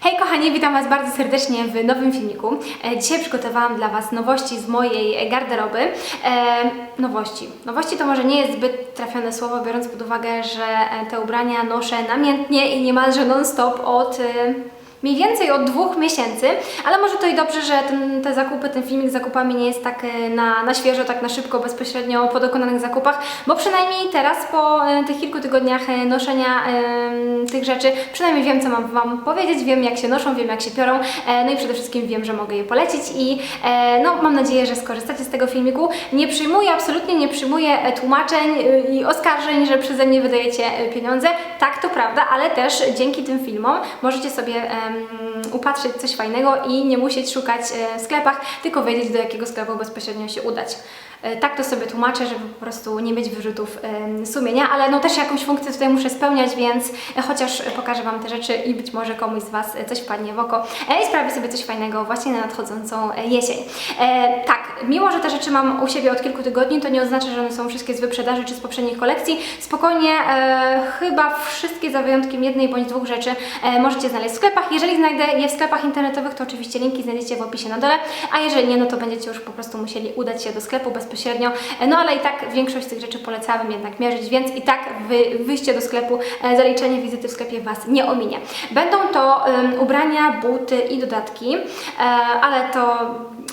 Hej kochani, witam Was bardzo serdecznie w nowym filmiku. E, Dzisiaj przygotowałam dla Was nowości z mojej garderoby. E, nowości. Nowości to może nie jest zbyt trafione słowo, biorąc pod uwagę, że e, te ubrania noszę namiętnie i niemalże non-stop od... E, Mniej więcej od dwóch miesięcy, ale może to i dobrze, że ten, te zakupy, ten filmik z zakupami nie jest tak e, na, na świeżo, tak na szybko, bezpośrednio po dokonanych zakupach, bo przynajmniej teraz po e, tych kilku tygodniach e, noszenia tych rzeczy, przynajmniej wiem, co mam Wam powiedzieć, wiem, jak się noszą, wiem, jak się piorą, no i przede wszystkim wiem, że mogę je polecić i no, mam nadzieję, że skorzystacie z tego filmiku. Nie przyjmuję, absolutnie nie przyjmuję tłumaczeń i oskarżeń, że przeze mnie wydajecie pieniądze. Tak, to prawda, ale też dzięki tym filmom możecie sobie em, upatrzyć coś fajnego i nie musieć szukać e, w sklepach, tylko wiedzieć, do jakiego sklepu bezpośrednio się udać. E, Tak to sobie tłumaczę, żeby po prostu nie mieć wyrzutów sumienia, ale no też jakąś funkcję tutaj muszę spełniać, więc e, chociaż pokażę Wam te rzeczy i być może komuś z Was e, coś wpadnie w oko i sprawi sobie coś fajnego właśnie na nadchodzącą jesień. Tak, mimo że te rzeczy mam u siebie od kilku tygodni, to nie oznacza, że one są wszystkie z wyprzedaży czy z poprzednich kolekcji. Spokojnie, chyba wszystkie za wyjątkiem jednej bądź dwóch rzeczy możecie znaleźć w sklepach. Jeżeli znajdę je w sklepach internetowych, to oczywiście linki znajdziecie w opisie na dole, a jeżeli nie, no to będziecie już po prostu musieli udać się do sklepu bezpośrednio. No ale i tak większość tych rzeczy polecałabym jednak mierzyć, więc i tak wy, wyjście do sklepu, e, zaliczenie wizyty w sklepie Was nie ominie. Będą to em, ubrania, buty i dodatki, e, ale to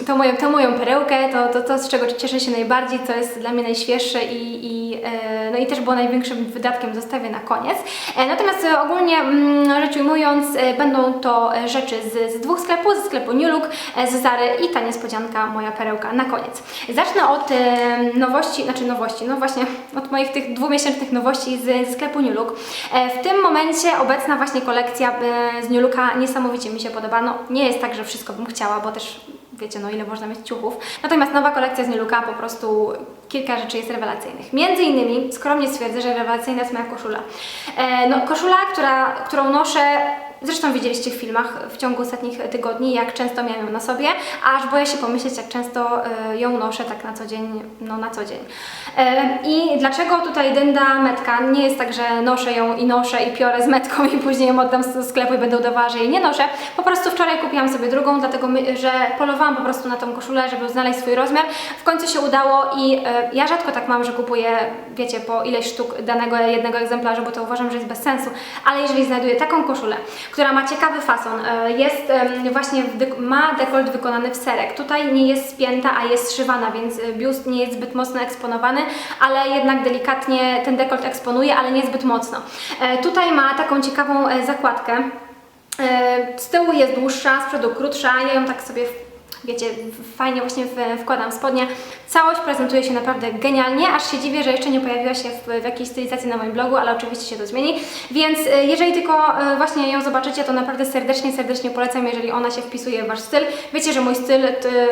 to moją, tę moją perełkę, to, to, to z czego cieszę się najbardziej, co jest dla mnie najświeższe i, i, e, no i też było największym wydatkiem, zostawię na koniec. E, natomiast e, ogólnie mm, rzecz ujmując, będą to rzeczy z, z dwóch sklepów, ze sklepu New Look, z Zary i ta niespodzianka, moja perełka na koniec. Zacznę od nowości, znaczy nowości, no właśnie od moich tych dwumiesięcznych nowości z, ze sklepu New Look. W tym momencie obecna właśnie kolekcja z New Looka niesamowicie mi się podoba. No nie jest tak, że wszystko bym chciała, bo też wiecie, no ile można mieć ciuchów. Natomiast nowa kolekcja z Nieluka po prostu kilka rzeczy jest rewelacyjnych. Między innymi skromnie stwierdzę, że rewelacyjna jest moja koszula. E, no, koszula, która, którą noszę Zresztą widzieliście w filmach w ciągu ostatnich tygodni, jak często miałam ją na sobie, aż boję się pomyśleć, jak często e, ją noszę tak na co dzień, no na co dzień. E, I dlaczego tutaj dynda metka? Nie jest tak, że noszę ją i noszę i piorę z metką i później ją oddam do sklepu i będę udawała, że jej nie noszę. Po prostu wczoraj kupiłam sobie drugą, dlatego że polowałam po prostu na tą koszulę, żeby znaleźć swój rozmiar. W końcu się udało i e, ja rzadko tak mam, że kupuję, wiecie, po ileś sztuk danego jednego egzemplarza, bo to uważam, że jest bez sensu, ale jeżeli znajduję taką koszulę, która ma ciekawy fason, e, jest właśnie, ma dekolt wykonany w serek. Tutaj nie jest spięta, a jest zszywana, więc e, biust nie jest zbyt mocno eksponowany, ale jednak delikatnie ten dekolt eksponuje, ale nie zbyt mocno. E, Tutaj ma taką ciekawą zakładkę. Z tyłu jest dłuższa, z przodu krótsza. Ja ją tak sobie, wiecie, fajnie właśnie wkładam w spodnie. Całość prezentuje się naprawdę genialnie, aż się dziwię, że jeszcze nie pojawiła się w, w jakiejś stylizacji na moim blogu, ale oczywiście się to zmieni. Więc e, jeżeli tylko e, właśnie ją zobaczycie, to naprawdę serdecznie, serdecznie polecam, jeżeli ona się wpisuje w Wasz styl. Wiecie, że mój styl,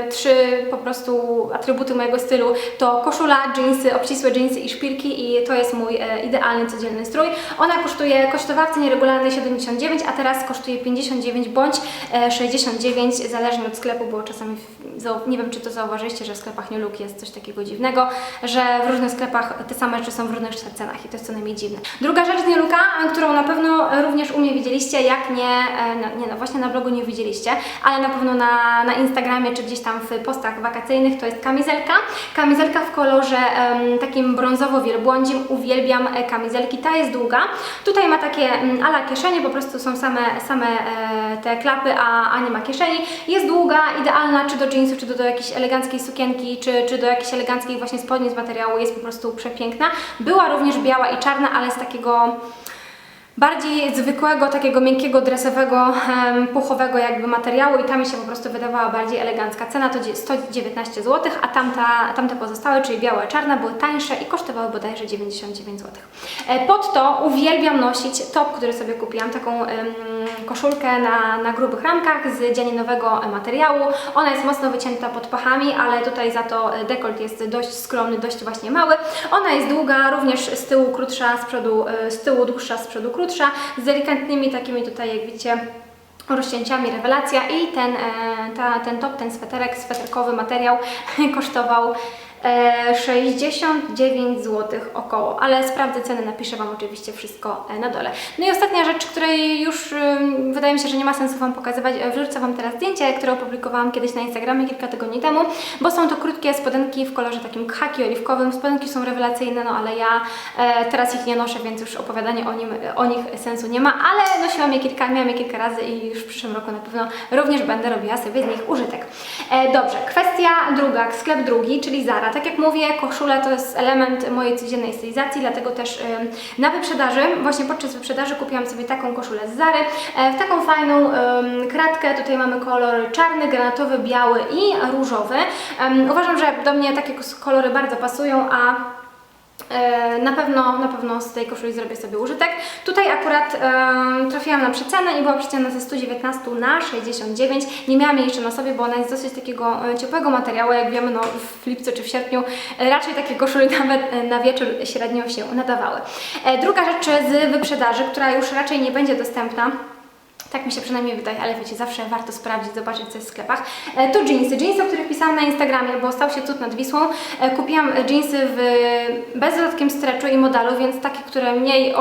trzy po prostu atrybuty mojego stylu to koszula, dżinsy, obcisłe dżinsy i szpilki i to jest mój e, idealny, codzienny strój. Ona kosztuje, kosztowała w cenie regularnej 79, a teraz kosztuje 59 bądź e, 69, zależnie od sklepu, bo czasami, w, nie wiem czy to zauważyliście, że w sklepach New Look jest coś takiego dziwnego, że w różnych sklepach te same rzeczy są w różnych cenach i to jest co najmniej dziwne. Druga rzecz z e, którą na pewno również u mnie widzieliście, jak nie, e, no, nie no, właśnie na blogu nie widzieliście, ale na pewno na, na Instagramie czy gdzieś tam w postach wakacyjnych, to jest kamizelka. Kamizelka w kolorze em, takim brązowo-wielbłądzim, uwielbiam e, kamizelki, ta jest długa. Tutaj ma takie mm, ala kieszenie, po prostu są same, same e, te klapy, a, a nie ma kieszeni. Jest długa, idealna czy do jeansu, czy do, do jakiejś eleganckiej sukienki, czy, czy do jakiejś eleganckiej właśnie spodni z materiału, jest po prostu przepiękna. Była również biała i czarna, ale z takiego bardziej zwykłego, takiego miękkiego, dresowego, puchowego jakby materiału i ta mi się po prostu wydawała bardziej elegancka. Cena to dzie- 119 zł, a tamta, tamte pozostałe, czyli biała i czarna, były tańsze i kosztowały bodajże 99 zł. E, Pod to uwielbiam nosić top, który sobie kupiłam, taką koszulkę na, na grubych ramkach z dzianinowego materiału. Ona jest mocno wycięta pod pachami, ale tutaj za to e, dekolt jest dość skromny, dość właśnie mały. Ona jest długa, również z tyłu krótsza, z przodu, e, z tyłu dłuższa, z przodu krótsza, z delikatnymi takimi tutaj, jak widzicie, rozcięciami rewelacja. I ten, e, ta, ten top, ten sweterek, sweterkowy materiał kosztował 69 zł około, ale sprawdzę ceny, napiszę Wam oczywiście wszystko e, na dole. No i ostatnia rzecz, której już wydaje mi się, że nie ma sensu Wam pokazywać, e, wrzucę Wam teraz zdjęcie, które opublikowałam kiedyś na Instagramie kilka tygodni temu, bo są to krótkie spodenki w kolorze takim khaki oliwkowym. Spodenki są rewelacyjne, no ale ja e, teraz ich nie noszę, więc już opowiadanie o, nim, o nich sensu nie ma, ale nosiłam je kilka, miałam je kilka razy i już w przyszłym roku na pewno również będę robiła sobie z nich użytek. E, dobrze, kwestia druga, sklep drugi, czyli Zara. Tak jak mówię, koszula to jest element mojej codziennej stylizacji, dlatego też na wyprzedaży, właśnie podczas wyprzedaży kupiłam sobie taką koszulę z Zary, e, w taką fajną kratkę, tutaj mamy kolor czarny, granatowy, biały i różowy. Uważam, że do mnie takie kolory bardzo pasują, a Na pewno, na pewno z tej koszuli zrobię sobie użytek. Tutaj akurat trafiłam na przecenę i była przecena ze 119 na 69. Nie miałam jej jeszcze na sobie, bo ona jest dosyć takiego e, ciepłego materiału. Jak wiemy, no, w lipcu czy w sierpniu e, raczej takie koszule nawet e, na wieczór średnio się nadawały. Druga rzecz z wyprzedaży, która już raczej nie będzie dostępna. Tak mi się przynajmniej wydaje, ale wiecie, zawsze warto sprawdzić, zobaczyć co jest w sklepach. E, To jeansy. Jeansy, o których pisałam na Instagramie, bo stał się cud nad Wisłą. E, Kupiłam jeansy w bezrodkiem stretchu i modalu, więc takie, które mniej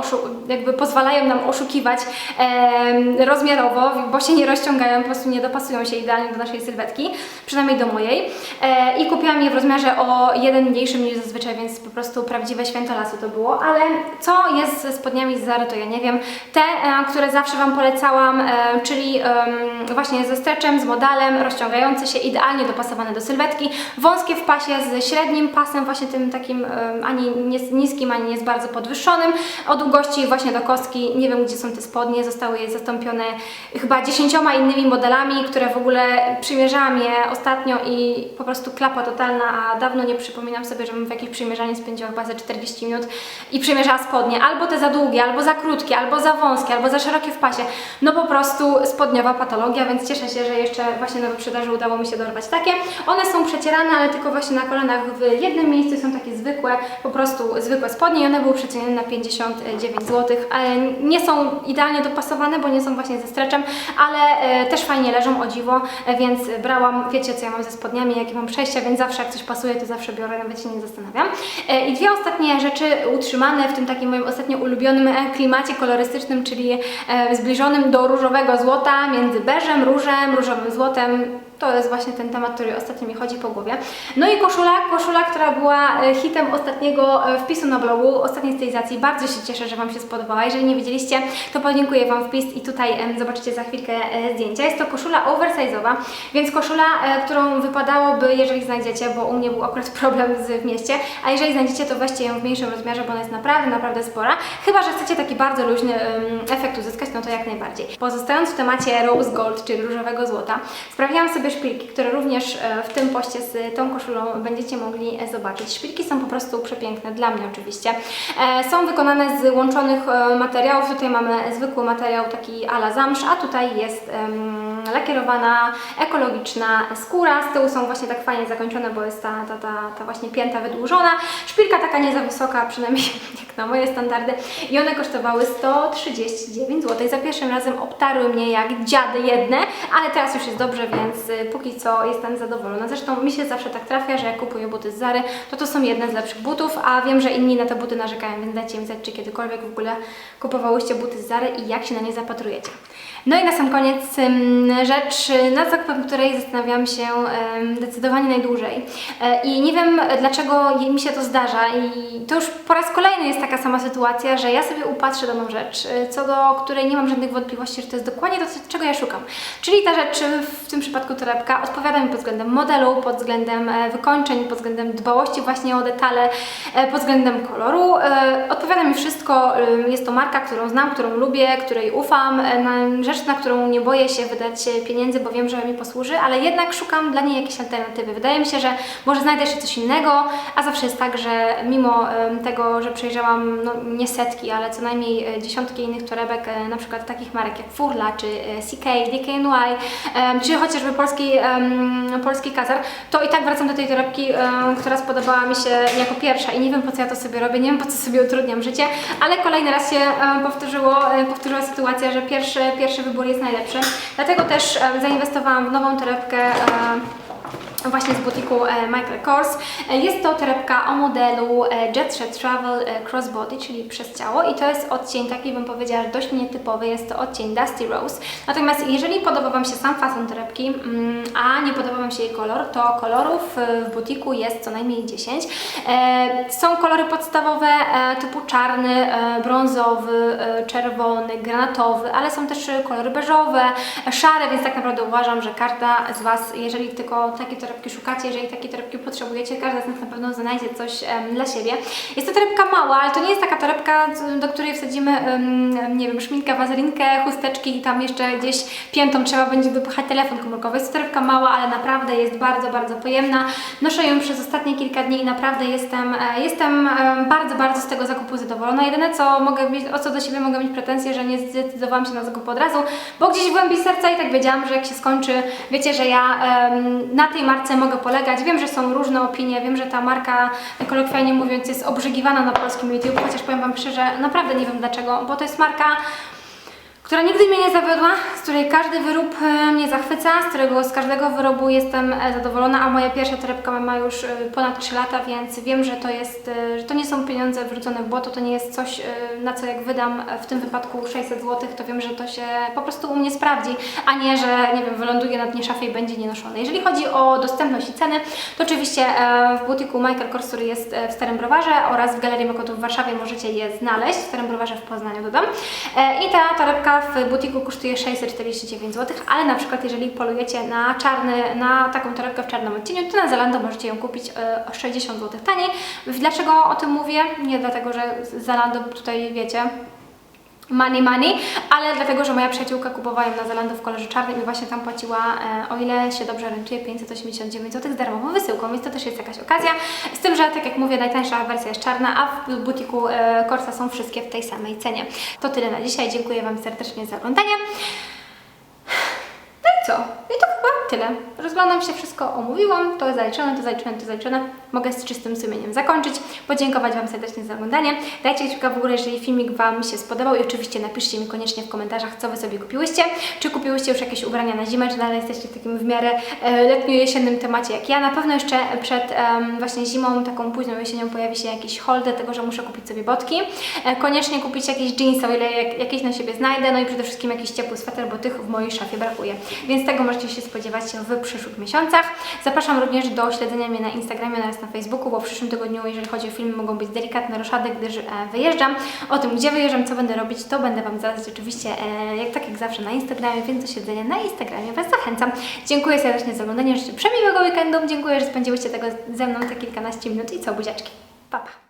jakby pozwalają nam oszukiwać e, rozmiarowo, bo się nie rozciągają, po prostu nie dopasują się idealnie do naszej sylwetki, przynajmniej do mojej. E, I kupiłam je w rozmiarze o jeden mniejszym niż zazwyczaj, więc po prostu prawdziwe święto lasu to było. Ale co jest ze spodniami z Zary, to ja nie wiem. Te, e, które zawsze Wam polecałam, czyli em, właśnie ze stretchem, z modalem, rozciągające się, idealnie dopasowane do sylwetki, wąskie w pasie z średnim pasem, właśnie tym takim ani nie niskim, ani nie jest bardzo podwyższonym, o długości właśnie do kostki, nie wiem gdzie są te spodnie, zostały je zastąpione chyba dziesięcioma innymi modelami, które w ogóle przymierzałam je ostatnio i po prostu klapa totalna, a dawno nie przypominam sobie, żebym w jakieś przymierzanie spędziła chyba ze 40 minut i przymierzała spodnie, albo te za długie, albo za krótkie, albo za wąskie, albo za szerokie w pasie, no po prostu spodniowa patologia, więc cieszę się, że jeszcze właśnie na wyprzedaży udało mi się dorwać takie. One są przecierane, ale tylko właśnie na kolanach w jednym miejscu są takie zwykłe, po prostu zwykłe spodnie i one były przecenione na 59 zł. Nie są idealnie dopasowane, bo nie są właśnie ze stretchem, ale e, też fajnie leżą o dziwo, więc brałam, wiecie co ja mam ze spodniami, jakie mam przejścia, więc zawsze jak coś pasuje, to zawsze biorę, nawet się nie zastanawiam. E, I dwie ostatnie rzeczy utrzymane w tym takim moim ostatnio ulubionym klimacie kolorystycznym, czyli e, zbliżonym do różowego złota, między beżem, różem, różowym złotem. To jest właśnie ten temat, który ostatnio mi chodzi po głowie. No i koszula, koszula, która była e, hitem ostatniego e, wpisu na blogu, ostatniej stylizacji. Bardzo się cieszę, że Wam się spodobała. Jeżeli nie widzieliście, to podlinkuję Wam wpis i tutaj zobaczycie za chwilkę e, zdjęcia. Jest to koszula oversize'owa, więc koszula, którą wypadałoby, jeżeli znajdziecie, bo u mnie był akurat problem z w mieście, a jeżeli znajdziecie, to weźcie ją w mniejszym rozmiarze, bo ona jest naprawdę, naprawdę spora. Chyba, że chcecie taki bardzo luźny efekt uzyskać, no to jak najbardziej. Pozostając w temacie rose gold, czyli różowego złota, sprawdziłam sobie szpilki, które również e, w tym poście z tą koszulą będziecie mogli e, zobaczyć. Szpilki są po prostu przepiękne, dla mnie oczywiście. E, Są wykonane z łączonych materiałów. Tutaj mamy zwykły materiał taki ala zamsz, a tutaj jest em, lakierowana, ekologiczna skóra. Z tyłu są właśnie tak fajnie zakończone, bo jest ta, ta, ta, ta właśnie pięta wydłużona. Szpilka taka nie za wysoka, przynajmniej jak na moje standardy. I one kosztowały 139 zł. Za pierwszym razem obtarły mnie jak dziady jedne, ale teraz już jest dobrze, więc y, póki co jestem zadowolona. Zresztą mi się zawsze tak trafia, że jak kupuję buty z Zary, to to są jedne z lepszych butów, a wiem, że inni na te buty narzekają, więc dajcie mi znać, czy kiedykolwiek w ogóle kupowałyście buty z Zary i jak się na nie zapatrujecie. No i na sam koniec rzecz, nad zakupem której zastanawiam się zdecydowanie najdłużej. E, I nie wiem dlaczego mi się to zdarza i to już po raz kolejny jest taka sama sytuacja, że ja sobie upatrzę daną rzecz, y, co do której nie mam żadnych wątpliwości, że to jest dokładnie to, czego ja szukam. Czyli ta rzecz, y, w tym przypadku torebka, odpowiada mi pod względem modelu, pod względem e, wykończeń, pod względem dbałości właśnie o detale, e, pod względem koloru. Odpowiada mi wszystko. Jest to marka, którą znam, którą lubię, której ufam, rzecz, na którą nie boję się wydać pieniędzy, bo wiem, że mi posłuży, ale jednak szukam dla niej jakiejś alternatywy. Wydaje mi się, że może znajdę jeszcze coś innego, a zawsze jest tak, że mimo tego, że przejrzałam no, nie setki, ale co najmniej e, dziesiątki innych torebek, e, na przykład takich marek jak Furla, czy e, CK, DKNY, czy chociażby polski, polski Kazar, to i tak wracam do tej torebki, która spodobała mi się jako pierwsza i nie wiem po co ja to sobie robię, nie wiem po co sobie utrudniam życie, ale kolejny raz się powtórzyło, powtórzyła sytuacja, że pierwszy, pierwszy wybór jest najlepszy. Dlatego też em, zainwestowałam w nową torebkę em, właśnie z butiku e, Michael Kors. E, Jest to torebka o modelu e, Jet Set Travel e, Crossbody, czyli przez ciało i to jest odcień taki bym powiedziała dość nietypowy, jest to odcień Dusty Rose. Natomiast jeżeli podoba Wam się sam fason torebki, mm, a nie podoba Wam się jej kolor, to kolorów w butiku jest co najmniej 10. E, Są kolory podstawowe typu czarny, brązowy, czerwony, granatowy, ale są też kolory beżowe, szare, więc tak naprawdę uważam, że każda z Was, jeżeli tylko takie torebki szukacie, jeżeli takie torebki potrzebujecie, każda z nas na pewno znajdzie coś em, dla siebie. Jest to torebka mała, ale to nie jest taka torebka, do której wsadzimy, em, nie wiem, szminkę, wazelinkę, chusteczki i tam jeszcze gdzieś piętą trzeba będzie dopychać telefon komórkowy. Jest to torebka mała, ale naprawdę jest bardzo, bardzo pojemna. Noszę ją przez ostatnie kilka dni i naprawdę jestem, e, jestem em, bardzo, bardzo z tego zakupu zadowolona. Jedyne co mogę mieć, o co do siebie mogę mieć pretensje, że nie zdecydowałam się na zakup od razu, bo gdzieś w głębi serca i tak wiedziałam, że jak się skończy, wiecie, że ja na tej marce mogę polegać. Wiem, że są różne opinie, wiem, że ta marka, kolokwialnie mówiąc, jest obrzygiwana na polskim YouTube, chociaż powiem Wam szczerze, naprawdę nie wiem dlaczego, bo to jest marka, która nigdy mnie nie zawiodła, z której każdy wyrób e, mnie zachwyca, z którego z każdego wyrobu jestem e, zadowolona, a moja pierwsza torebka ma już e, ponad 3 lata, więc wiem, że to jest, że to nie są pieniądze wrzucone w błoto, to nie jest coś, na co jak wydam w tym wypadku 600 zł, to wiem, że to się po prostu u mnie sprawdzi, a nie, że nie wiem, wyląduje na dnie szafy i będzie nienoszone. Jeżeli chodzi o dostępność i ceny, to oczywiście w butiku Michael Kors, który jest w Starym Browarze oraz w Galerii Mokotów w Warszawie możecie je znaleźć, w Starym Browarze w Poznaniu dodam. I ta torebka w butiku kosztuje 649 zł, ale na przykład jeżeli polujecie na czarny, na taką torebkę w czarnym odcieniu, to na Zalando możecie ją kupić e, o 60 zł taniej. Dlaczego o tym mówię? Nie dlatego, że Zalando tutaj wiecie, money money, ale dlatego, że moja przyjaciółka kupowała ją na Zalando w kolorze czarnym i właśnie tam płaciła, e, o ile się dobrze orientuję, 589 zł z darmową wysyłką, więc to też jest jakaś okazja. Z tym, że tak jak mówię, najtańsza wersja jest czarna, a w butiku e, Corsa są wszystkie w tej samej cenie. To tyle na dzisiaj, dziękuję Wam serdecznie za oglądanie. Co? I to chyba tyle. Rozglądam się, wszystko omówiłam, to zaliczone, to zaliczone, to zaliczone. Mogę z czystym sumieniem zakończyć. Podziękować Wam serdecznie za oglądanie. Dajcie kciuka w górę, jeżeli filmik Wam się spodobał i oczywiście napiszcie mi koniecznie w komentarzach, co Wy sobie kupiłyście. Czy kupiłyście już jakieś ubrania na zimę, czy dalej jesteście w takim w miarę e, letnio-jesiennym temacie jak ja. Na pewno jeszcze przed em, właśnie zimą, taką późną jesienią pojawi się jakiś haul, dlatego że muszę kupić sobie botki. E, koniecznie kupić jakieś jeansy, o ile jak, jakieś na siebie znajdę, no i przede wszystkim jakiś ciepły sweter, bo tych w mojej szafie brakuje. Więc tego możecie się spodziewać w przyszłych miesiącach. Zapraszam również do śledzenia mnie na Instagramie oraz na Facebooku, bo w przyszłym tygodniu, jeżeli chodzi o filmy, mogą być delikatne roszady, gdyż e, wyjeżdżam. O tym, gdzie wyjeżdżam, co będę robić, to będę Wam zdradzać oczywiście, e, jak tak jak zawsze na Instagramie, więc do śledzenia na Instagramie Was zachęcam. Dziękuję serdecznie za oglądanie, życzę przemiłego weekendu, dziękuję, że spędziłyście tego ze mną te kilkanaście minut i co, buziaczki. Pa, pa.